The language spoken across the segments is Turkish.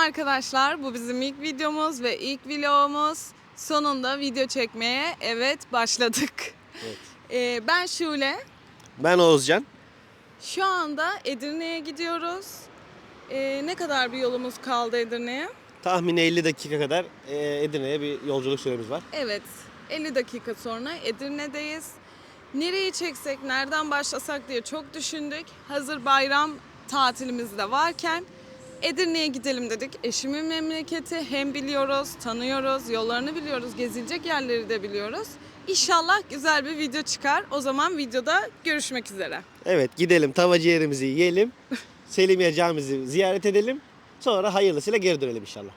arkadaşlar. Bu bizim ilk videomuz ve ilk vlogumuz. Sonunda video çekmeye evet başladık. Evet. Ee, ben Şule. Ben Oğuzcan. Şu anda Edirne'ye gidiyoruz. Ee, ne kadar bir yolumuz kaldı Edirne'ye? Tahmini 50 dakika kadar e, Edirne'ye bir yolculuk süremiz var. Evet, 50 dakika sonra Edirne'deyiz. Nereyi çeksek, nereden başlasak diye çok düşündük. Hazır bayram tatilimiz de varken Edirne'ye gidelim dedik. Eşimin memleketi hem biliyoruz, tanıyoruz, yollarını biliyoruz, gezilecek yerleri de biliyoruz. İnşallah güzel bir video çıkar. O zaman videoda görüşmek üzere. Evet gidelim tava ciğerimizi yiyelim. Selimiye Camimizi ziyaret edelim. Sonra hayırlısıyla geri dönelim inşallah.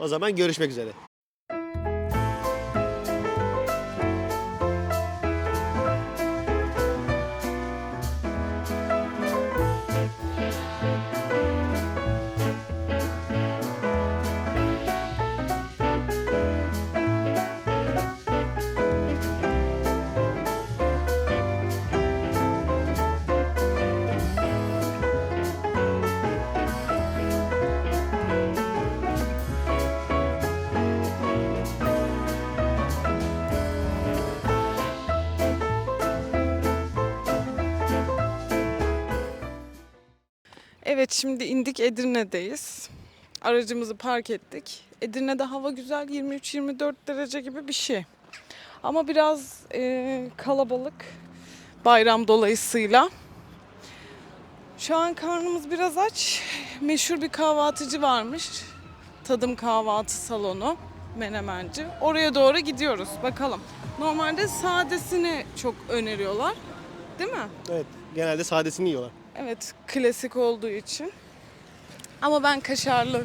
O zaman görüşmek üzere. Evet şimdi indik Edirne'deyiz. Aracımızı park ettik. Edirne'de hava güzel 23-24 derece gibi bir şey. Ama biraz e, kalabalık bayram dolayısıyla. Şu an karnımız biraz aç. Meşhur bir kahvaltıcı varmış. Tadım kahvaltı salonu. Menemenci. Oraya doğru gidiyoruz. Bakalım. Normalde sadesini çok öneriyorlar. Değil mi? Evet genelde sadesini yiyorlar. Evet, klasik olduğu için. Ama ben kaşarlı,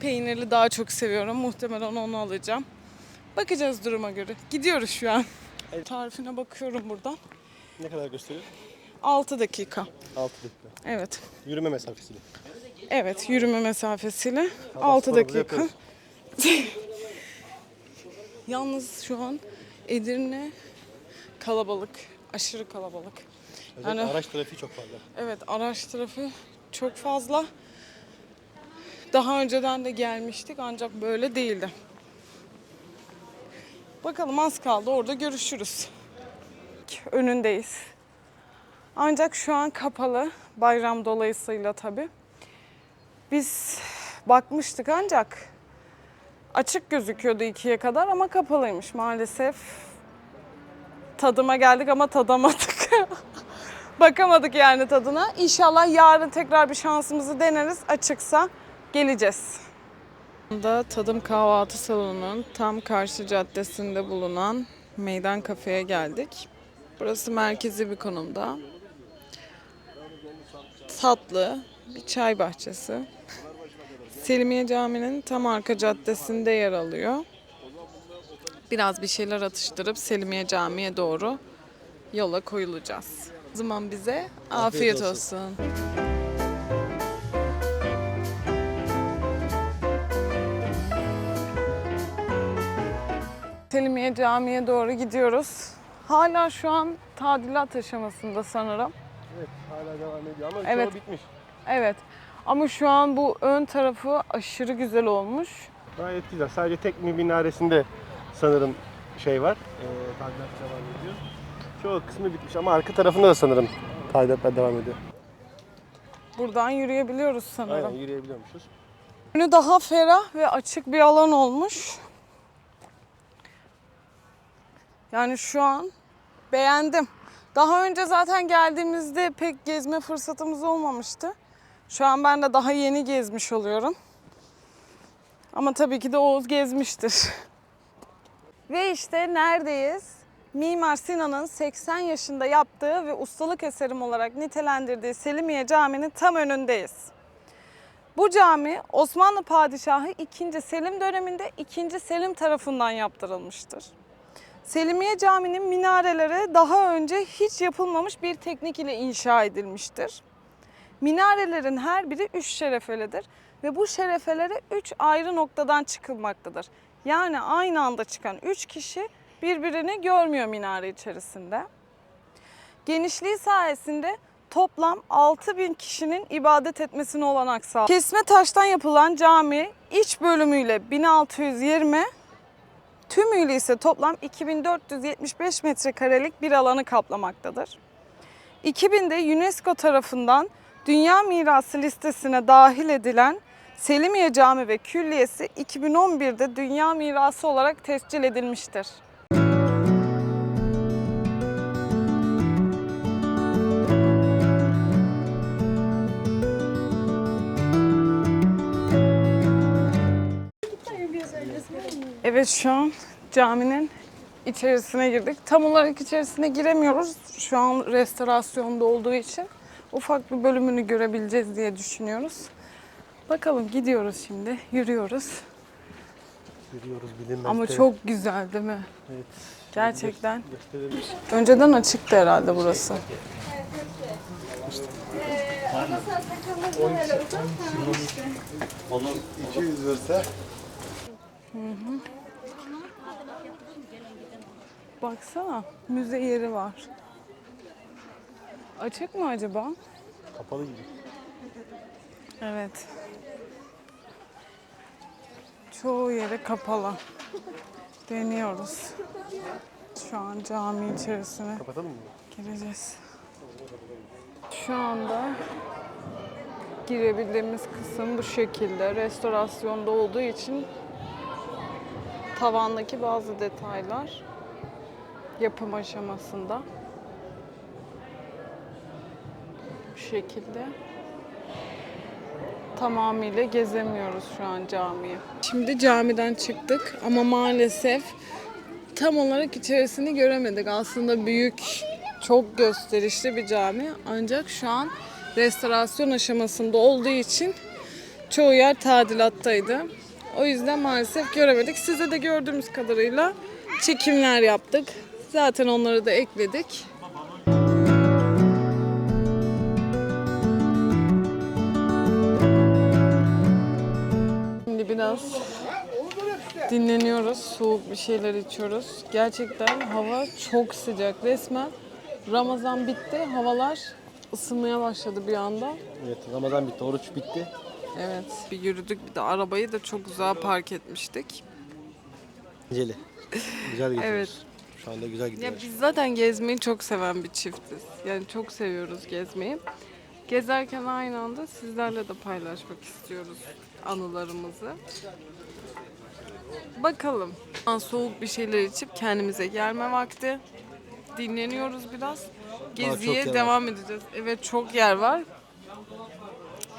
peynirli daha çok seviyorum. Muhtemelen onu alacağım. Bakacağız duruma göre. Gidiyoruz şu an. Evet. Tarifine bakıyorum buradan. Ne kadar gösteriyor? 6 dakika. 6 dakika. Evet. Yürüme mesafesiyle. Evet, yürüme mesafesiyle Sabah 6 sporumuzu dakika. Yalnız şu an Edirne kalabalık, aşırı kalabalık. Özellikle Yani- araç trafiği çok fazla. Evet araç trafiği çok fazla. Daha önceden de gelmiştik ancak böyle değildi. Bakalım az kaldı orada görüşürüz. Önündeyiz. Ancak şu an kapalı bayram dolayısıyla tabii. Biz bakmıştık ancak açık gözüküyordu ikiye kadar ama kapalıymış maalesef. Tadıma geldik ama tadamadık. Bakamadık yani tadına. İnşallah yarın tekrar bir şansımızı deneriz. Açıksa geleceğiz. Da Tadım Kahvaltı Salonu'nun tam karşı caddesinde bulunan Meydan Kafe'ye geldik. Burası merkezi bir konumda. Tatlı bir çay bahçesi. Selimiye Camii'nin tam arka caddesinde yer alıyor. Biraz bir şeyler atıştırıp Selimiye Camii'ye doğru yola koyulacağız. O zaman bize afiyet, Afiyet olsun. olsun. Selimiye Camii'ye doğru gidiyoruz. Hala şu an tadilat aşamasında sanırım. Evet hala devam ediyor ama Evet. bitmiş. Evet. Ama şu an bu ön tarafı aşırı güzel olmuş. Gayet güzel. Sadece tek bir minaresinde sanırım şey var. E, tadilat devam ediyor. Çoğu kısmı bitmiş ama arka tarafında da sanırım tadilatlar devam ediyor. Buradan yürüyebiliyoruz sanırım. Aynen yürüyebiliyormuşuz. Önü daha ferah ve açık bir alan olmuş. Yani şu an beğendim. Daha önce zaten geldiğimizde pek gezme fırsatımız olmamıştı. Şu an ben de daha yeni gezmiş oluyorum. Ama tabii ki de Oğuz gezmiştir. Ve işte neredeyiz? Mimar Sinan'ın 80 yaşında yaptığı ve ustalık eserim olarak nitelendirdiği Selimiye Camii'nin tam önündeyiz. Bu cami Osmanlı Padişahı 2. Selim döneminde 2. Selim tarafından yaptırılmıştır. Selimiye Camii'nin minareleri daha önce hiç yapılmamış bir teknik ile inşa edilmiştir. Minarelerin her biri üç şerefelidir ve bu şerefelere üç ayrı noktadan çıkılmaktadır. Yani aynı anda çıkan üç kişi birbirini görmüyor minare içerisinde. Genişliği sayesinde toplam 6000 kişinin ibadet etmesine olanak sağladı. Kesme taştan yapılan cami iç bölümüyle 1620, tümüyle ise toplam 2475 metrekarelik bir alanı kaplamaktadır. 2000'de UNESCO tarafından Dünya Mirası listesine dahil edilen Selimiye Cami ve Külliyesi 2011'de Dünya Mirası olarak tescil edilmiştir. Evet şu an caminin içerisine girdik. Tam olarak içerisine giremiyoruz. Şu an restorasyonda olduğu için ufak bir bölümünü görebileceğiz diye düşünüyoruz. Bakalım gidiyoruz şimdi. Yürüyoruz. Yürüyoruz bilinmezde. Ama çok güzel değil mi? Evet. Gerçekten. Önceden açıktı herhalde burası. Onu 200 verse Baksana müze yeri var. Açık mı acaba? Kapalı gibi. Evet. Çoğu yeri kapalı. Deniyoruz. Şu an cami içerisine Kapatalım mı? gireceğiz. Şu anda girebildiğimiz kısım bu şekilde. Restorasyonda olduğu için tavandaki bazı detaylar yapım aşamasında. Bu şekilde tamamıyla gezemiyoruz şu an camiyi. Şimdi camiden çıktık ama maalesef tam olarak içerisini göremedik. Aslında büyük, çok gösterişli bir cami ancak şu an restorasyon aşamasında olduğu için çoğu yer tadilattaydı. O yüzden maalesef göremedik. Size de gördüğümüz kadarıyla çekimler yaptık. Zaten onları da ekledik. Şimdi biraz dinleniyoruz, soğuk bir şeyler içiyoruz. Gerçekten hava çok sıcak. Resmen Ramazan bitti, havalar ısınmaya başladı bir anda. Evet Ramazan bitti, oruç bitti. Evet, bir yürüdük. Bir de arabayı da çok uzağa park etmiştik. Geceli. Güzel gidiyoruz. Evet. Şu anda güzel Ya gidiyoruz. biz zaten gezmeyi çok seven bir çiftiz. Yani çok seviyoruz gezmeyi. Gezerken aynı anda sizlerle de paylaşmak istiyoruz anılarımızı. Bakalım. An Soğuk bir şeyler içip kendimize gelme vakti. Dinleniyoruz biraz. Geziye yer var. devam edeceğiz. Evet çok yer var.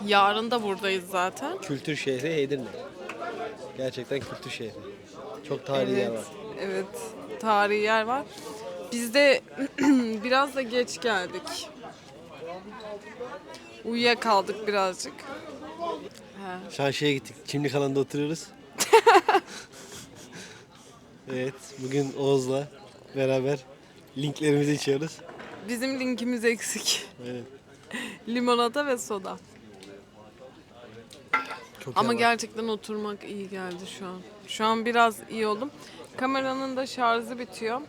Yarın da buradayız zaten. Kültür şehri Edirne. Gerçekten kültür şehri. Çok tarihi yer Evet, var. evet. Tarihi yer var. Biz de biraz da geç geldik. Uyuyakaldık birazcık. He. Şu an şeye gittik. Çimlik alanda oturuyoruz. evet. Bugün Oğuz'la beraber linklerimizi içiyoruz. Bizim linkimiz eksik. Evet. Limonata ve soda. Çok Ama gerçekten oturmak iyi geldi şu an. Şu an biraz iyi oldum. Kameranın da şarjı bitiyor.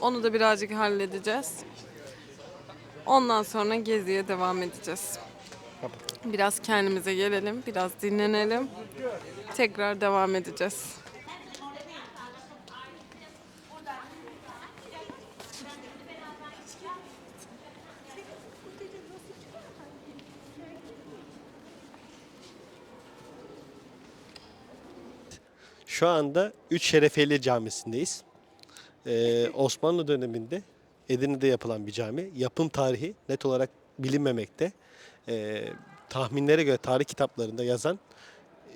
Onu da birazcık halledeceğiz. Ondan sonra geziye devam edeceğiz. Biraz kendimize gelelim, biraz dinlenelim. Tekrar devam edeceğiz. Şu anda Üç Şerefeli Camisi'ndeyiz. Ee, Osmanlı döneminde Edirne'de yapılan bir cami. Yapım tarihi net olarak bilinmemekte. Ee, tahminlere göre tarih kitaplarında yazan e,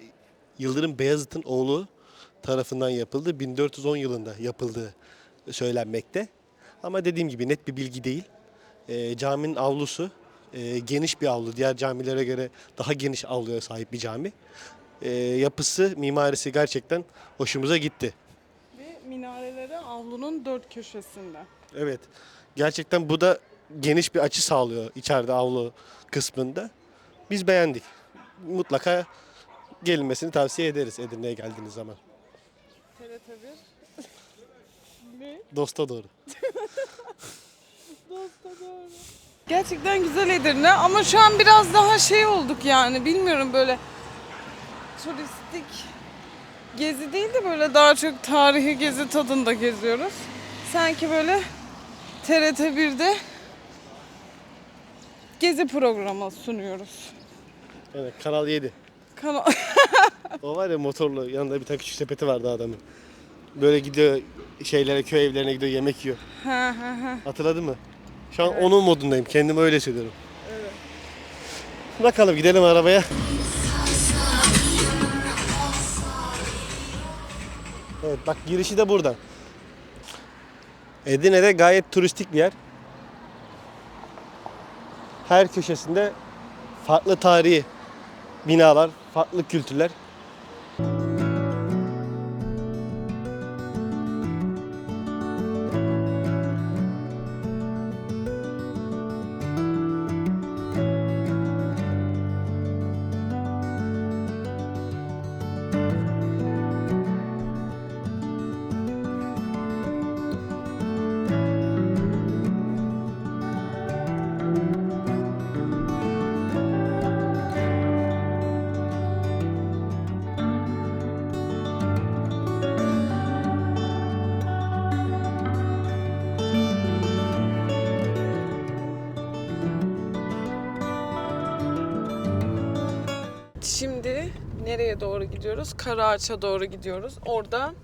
Yıldırım Beyazıt'ın oğlu tarafından yapıldı. 1410 yılında yapıldığı söylenmekte. Ama dediğim gibi net bir bilgi değil. Ee, caminin avlusu e, geniş bir avlu. Diğer camilere göre daha geniş avluya sahip bir cami. Ee, yapısı, mimarisi gerçekten hoşumuza gitti. Ve minareleri avlunun dört köşesinde. Evet. Gerçekten bu da geniş bir açı sağlıyor içeride avlu kısmında. Biz beğendik. Mutlaka gelinmesini tavsiye ederiz Edirne'ye geldiğiniz zaman. TRT 1. ne? Dosta doğru. Dosta doğru. Gerçekten güzel Edirne ama şu an biraz daha şey olduk yani bilmiyorum böyle turistik gezi değil de böyle daha çok tarihi gezi tadında geziyoruz. Sanki böyle TRT 1'de gezi programı sunuyoruz. Evet Kanal 7. Kanal O var ya motorlu yanında bir tane küçük sepeti vardı adamın. Böyle gidiyor şeylere köy evlerine gidiyor yemek yiyor. Ha, ha, ha. Hatırladın mı? Şu an onun modundayım. Kendimi öyle hissediyorum. Bakalım gidelim arabaya. Evet bak girişi de burada. Edirne'de gayet turistik bir yer. Her köşesinde farklı tarihi binalar, farklı kültürler. Nereye doğru gidiyoruz? Karaağaç'a doğru gidiyoruz. Orada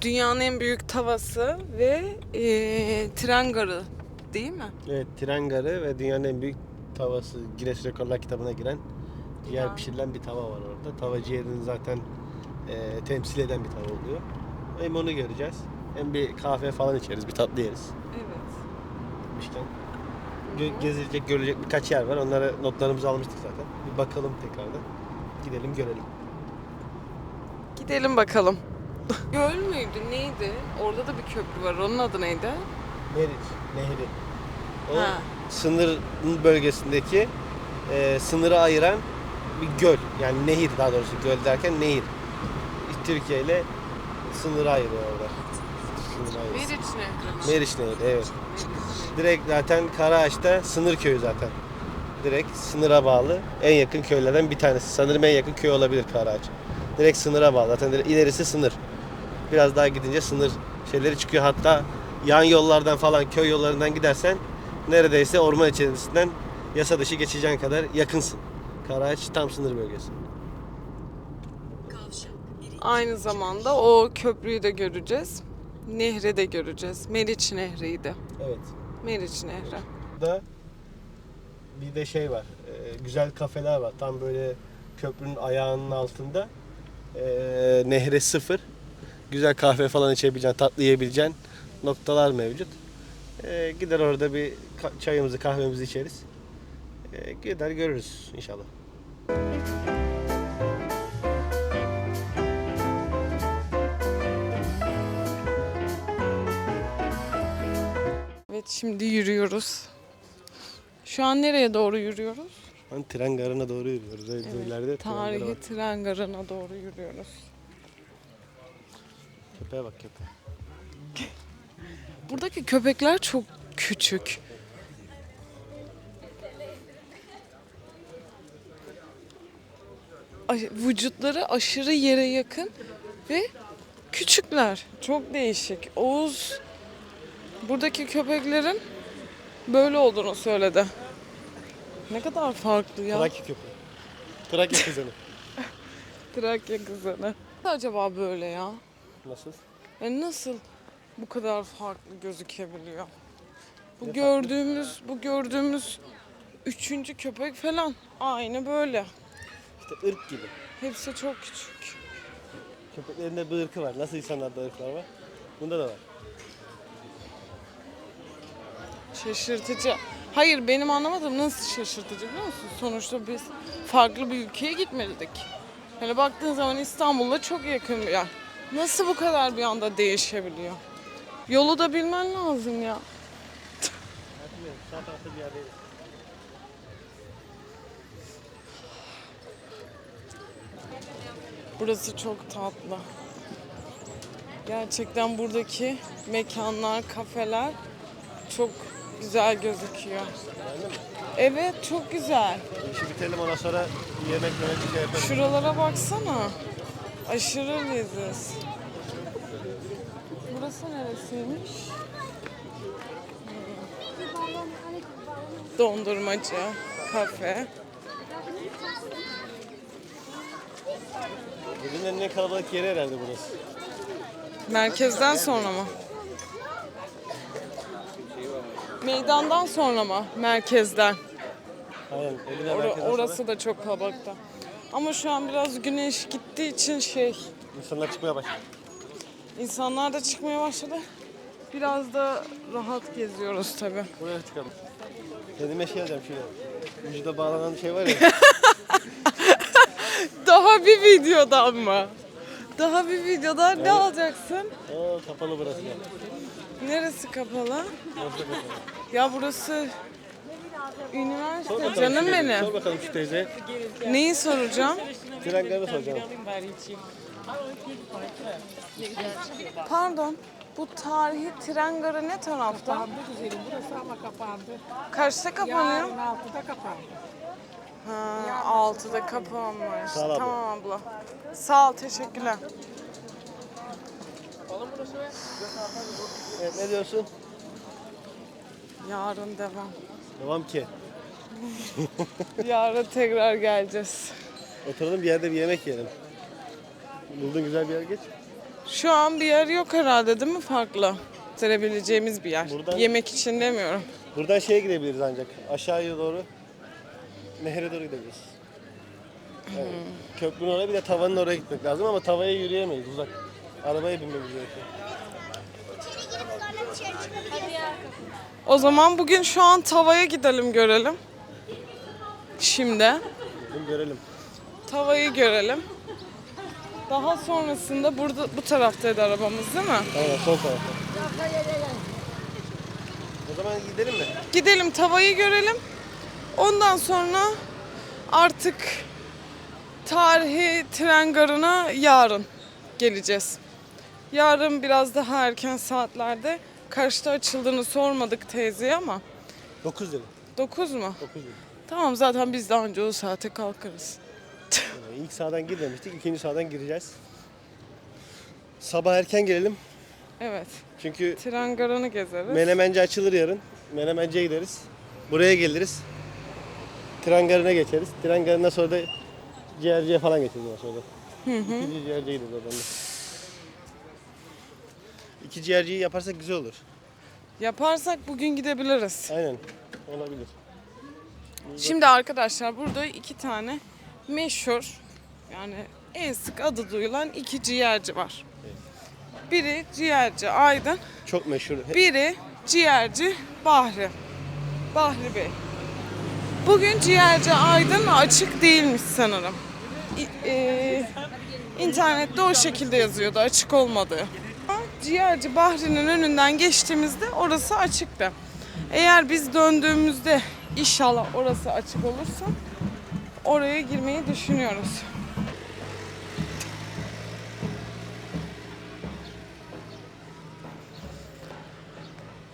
dünyanın en büyük tavası ve eee tren garı değil mi? Evet, tren garı ve dünyanın en büyük tavası Guinness Rekorlar kitabına giren ciğer Ya. pişirilen bir tava var orada. Tava ciğerini zaten e, temsil eden bir tava oluyor. Hem onu göreceğiz. Hem bir kahve falan içeriz, bir tatlı yeriz. Evet. Gitmişken. Gezilecek, görülecek birkaç yer var. Onlara notlarımızı almıştık zaten. Bir bakalım tekrardan. Gidelim görelim. Gidelim bakalım. Göl müydü? Neydi? Orada da bir köprü var. Onun adı neydi? Meriç Nehri. O Ha. sınır bölgesindeki e, sınırı ayıran bir göl. Yani nehir daha doğrusu göl derken nehir. Türkiye ile sınırı ayırıyor orada. Sınırı ayırıyor. Meriç Nehri. Meriç Nehri evet. Direkt zaten Karaağaç'ta sınır köyü zaten. Direkt sınıra bağlı en yakın köylerden bir tanesi. Sanırım en yakın köy olabilir Karaağaç. Direkt sınıra bağlı. Zaten ilerisi sınır. Biraz daha gidince sınır şeyleri çıkıyor. Hatta yan yollardan falan köy yollarından gidersen neredeyse orman içerisinden yasa dışı geçeceğin kadar yakınsın. Karaağaç tam sınır bölgesi. Aynı zamanda o köprüyü de göreceğiz. Nehri de göreceğiz. Meriç Nehri'ydi. Evet. Meriç Nehri. da bir de şey var. e, güzel kafeler var. Tam böyle köprünün ayağının altında. E, nehre sıfır. Güzel kahve falan içebileceğin, tatlı yiyebileceğin noktalar mevcut. E, gider orada bir çayımızı, kahvemizi içeriz. E, gider görürüz inşallah. Evet şimdi yürüyoruz. Şu an nereye doğru yürüyoruz? Hani tren garına doğru yürüyoruz. Evet, ileride tren garı var. Tarihi tren garına doğru yürüyoruz. Köpeğe bak köpeğe. Buradaki köpekler çok küçük. Ay- Vücutları aşırı yere yakın ve küçükler. Çok değişik. Oğuz buradaki köpeklerin böyle olduğunu söyledi. Ne kadar farklı ya. Trakya köpeği. Trakya kızanı. Trakya kızını. Acaba böyle ya? Nasıl? Yani nasıl bu kadar farklı gözükebiliyor? Bu Ne gördüğümüz, bu gördüğümüz üçüncü köpek falan aynı böyle. İşte ırk gibi. Hepsi çok küçük. Köpeklerinde bir ırkı var. Nasıl insanlarda ırklar var? Bunda da var. Şaşırtıcı. Hayır benim anlamadığım nasıl şaşırtıcı biliyor musun? Sonuçta biz farklı bir ülkeye gitmedik. Hani baktığın zaman İstanbul'la çok yakın bir yer. Nasıl bu kadar bir anda değişebiliyor? Yolu da bilmen lazım ya. Burası çok tatlı. Gerçekten buradaki mekanlar, kafeler çok Güzel gözüküyor. Evet çok güzel. İşi bitirelim ondan sonra yemek yemek şey yaparız. Şuralara baksana. Aşırı leziz. Burası neresiymiş? Dondurmacı, kafe. Bugün en kalabalık yeri herhalde burası. Merkezden sonra mı? Meydandan sonra mı? Merkezden. Aynen. Eline Or- merkezden orası da çok kalabalıkta. Ama şu an biraz güneş gittiği için şey, sonra insanlar çıkmaya başladı. insanlar da çıkmaya başladı. Biraz da rahat geziyoruz tabii. Buraya çıkalım. Kendime şey alacağım şöyle. Vücuda bağlanan şey var ya. Daha bir videodan mı? Daha bir videodan ne alacaksın? Aa kapalı burası da. Neresi kapalı? Ya burası Sor üniversite bakalım canım şu teyze, benim. Sor bakalım şu teyze. Neyi soracağım? Trengarı soracağım. Pardon. Bu tarihi tren garı ne tarafta? Kapandı güzelim burası ama kapandı. Kaçta kapanıyor? Yarın altıda kapandı. Ha, altıda kapanmış. Sağ ol abla. Tamam abla. Sağ ol, teşekkürler. Evet ne diyorsun? Yarın devam. Devam ki. Yarın tekrar geleceğiz. Oturalım bir yerde bir yemek yiyelim. Buldun güzel bir yer geç. Şu an bir yer yok herhalde değil mi farklı? Gösterebileceğimiz bir yer. Buradan- Yemek için demiyorum. Buradan şeye gidebiliriz ancak. Aşağıya doğru. Nehre doğru gidebiliriz. Yani Köprünün oraya bir de tavanın oraya gitmek lazım ama tavaya yürüyemeyiz uzak. Arabaya binmemiz gerekiyor. O zaman bugün şu an tavaya gidelim görelim. Şimdi Gidin görelim. tavayı görelim. Daha sonrasında burada bu taraftaydı arabamız değil mi? Aynen sol tarafta. O zaman gidelim mi? Gidelim tavayı görelim. Ondan sonra artık tarihi tren garına yarın geleceğiz. Yarın biraz daha erken saatlerde kaçta açıldığını sormadık teyzeye ama 9 dedim. 9 mu? 9 dedim. Tamam zaten biz daha önce o saate kalkarız. Yani ilk sağdan girmemiştik. ikinci sağdan gireceğiz. Sabah erken gelelim. Evet. Çünkü Tren garını gezeriz. Menemenci açılır yarın. Menemenciye gideriz. Buraya geliriz. Tren garına geçeriz. Tren garından sonra da ciğerciye falan geçeriz ondan sonra. İkinci ciğerciye gideriz oradan da. İki ciğerciyi yaparsak güzel olur. Yaparsak bugün gidebiliriz. Aynen. Olabilir. Şimdi arkadaşlar burada iki tane meşhur yani en sık adı duyulan iki ciğerci var. Biri ciğerci Aydın, Çok meşhur. biri ciğerci Bahri. Bahri Bey. Bugün ciğerci Aydın açık değilmiş sanırım. İ- e, internette o şekilde yazıyordu açık olmadığı. Ciğerci Bahri'nin önünden geçtiğimizde orası açıktı. Eğer biz döndüğümüzde inşallah orası açık olursa oraya girmeyi düşünüyoruz.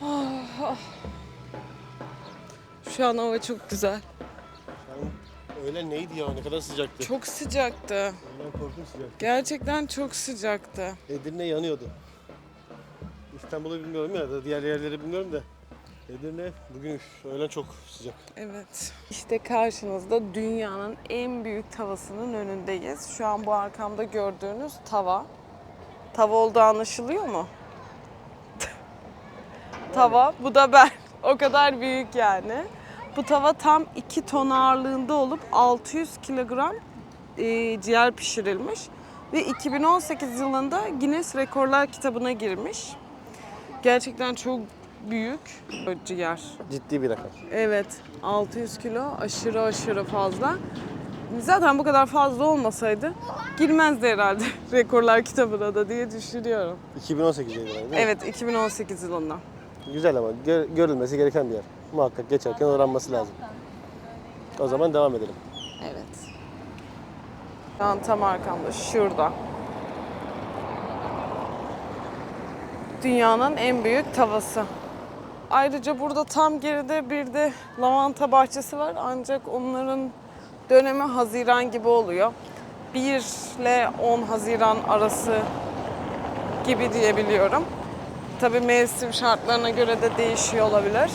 Ah, ah. Şu an hava çok güzel. Öyle neydi ya ne kadar sıcaktı. Çok sıcaktı. Ondan korkunç sıcak. Gerçekten çok sıcaktı. Edirne yanıyordu. İstanbul'u bilmiyorum ya da diğer yerleri bilmiyorum da. Edirne bugün öğlen çok sıcak. Evet. İşte karşınızda dünyanın en büyük tavasının önündeyiz. Şu an bu arkamda gördüğünüz tava. Tava olduğu anlaşılıyor mu? tava, bu da ben. O kadar büyük yani. Bu tava tam 2 ton ağırlığında olup 600 kilogram e, ciğer pişirilmiş. Ve 2018 yılında Guinness Rekorlar kitabına girmiş. Gerçekten çok büyük ciğer. Ciddi bir rakam. Evet, 600 kilo aşırı aşırı fazla. Zaten bu kadar fazla olmasaydı girmezdi herhalde rekorlar kitabına da diye düşünüyorum. 2018 yılı değil mi? Evet, 2018 yılında. Güzel ama gö- görülmesi gereken bir yer. Muhakkak geçerken uğranması lazım. O zaman devam edelim. Evet. Şu an tam arkamda, şurada. Dünyanın en büyük tavası. Ayrıca burada tam geride bir de lavanta bahçesi var. Ancak onların dönemi Haziran gibi oluyor. 1 ile 10 Haziran arası gibi diyebiliyorum. Tabii mevsim şartlarına göre de değişiyor olabilir.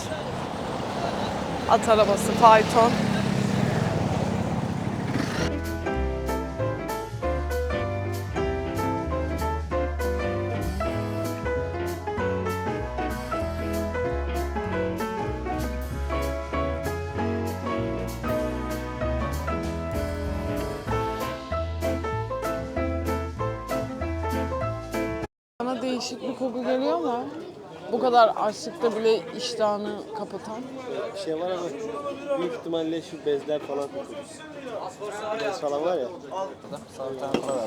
At arabası, fayton. Kadar açlıkta bile iştahını kapatan. Bir şey var ama büyük ihtimalle şu bezler falan Bez falan var ya.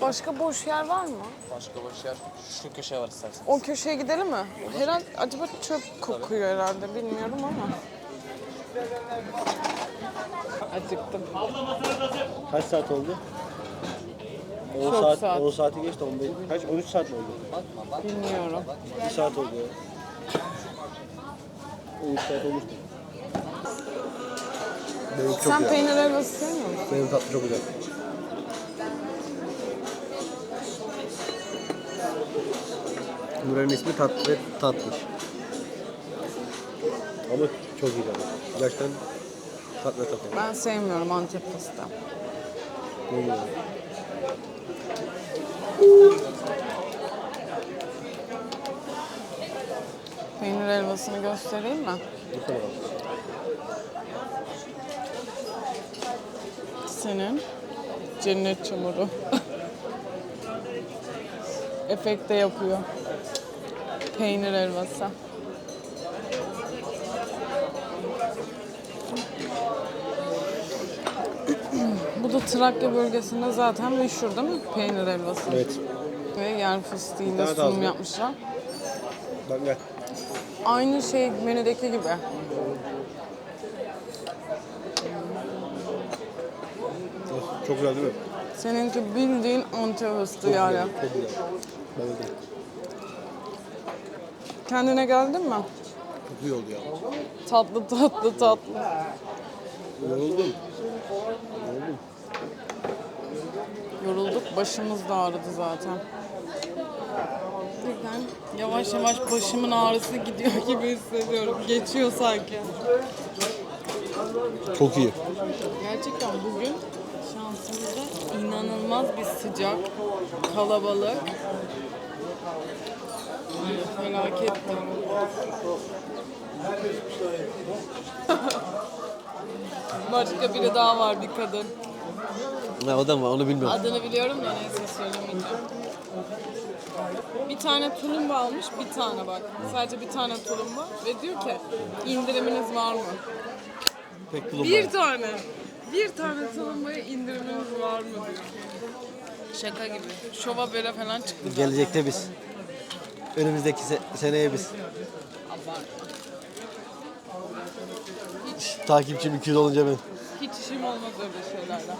Başka boş yer var mı? Başka boş yer. Şu köşeye var istersen. O köşeye gidelim mi? Herhalde acaba çöp kokuyor herhalde bilmiyorum ama. Acıktım. Kaç saat oldu? 10 Çok saat, saat. 10 saati geçti 15. Kaç? 13 saat mi oldu? Bilmiyorum. 1 saat oldu ya. 13 saat olmuştu. Benim çok Sen güzel. peynir helvası sevmiyor musun? Benim tatlı çok güzel. Buranın ismi tatlı ve tatlış. Ama çok iyi yani. Gerçekten tatlı ve tatlı. Ben sevmiyorum Antep fıstığı. Ne helvasını göstereyim mi? Senin cennet çamuru. Efekte yapıyor. Peynir helvası. Bu da Trakya bölgesinde zaten meşhur değil mi? Peynir helvası. Evet. Ve yer fıstığıyla sunum yapmışlar. Bak gel. Aynı şey menüdeki gibi. Çok güzel değil mi? Seninki bildiğin Antep fıstığı yani. Çok güzel. Bayıldım. Kendine geldin mi? Çok iyi oldu ya. Tatlı tatlı tatlı. Yoruldum. Yoruldum. Yorulduk, başımız da ağrıdı zaten. Birden yavaş yavaş başımın ağrısı gidiyor gibi hissediyorum. Geçiyor sanki. Çok iyi. Gerçekten bugün şansımıza inanılmaz bir sıcak, kalabalık. Felaketti. Başka biri daha var bir kadın. Ne adam var onu bilmiyorum. Adını biliyorum da neyse söylemeyeceğim. Bir tane tulumba almış, bir tane bak. Sadece bir tane tulumba ve diyor ki indiriminiz var mı? Pek bulunmadı. Bir tane. Bir tane tulumbaya indiriminiz var mı diyor. Şaka gibi. Şova bere falan çıktı. zaten. Gelecekte biz. Önümüzdeki se- seneye biz. Hiç, Takipçim 200 olunca ben. hiç işim olmaz öyle şeylerle.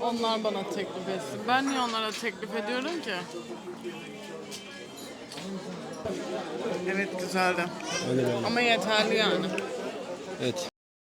Onlar bana teklif etsin. Ben niye onlara teklif ediyorum ki? Evet güzeldi. Öyle. Ama yeterli yani. Evet.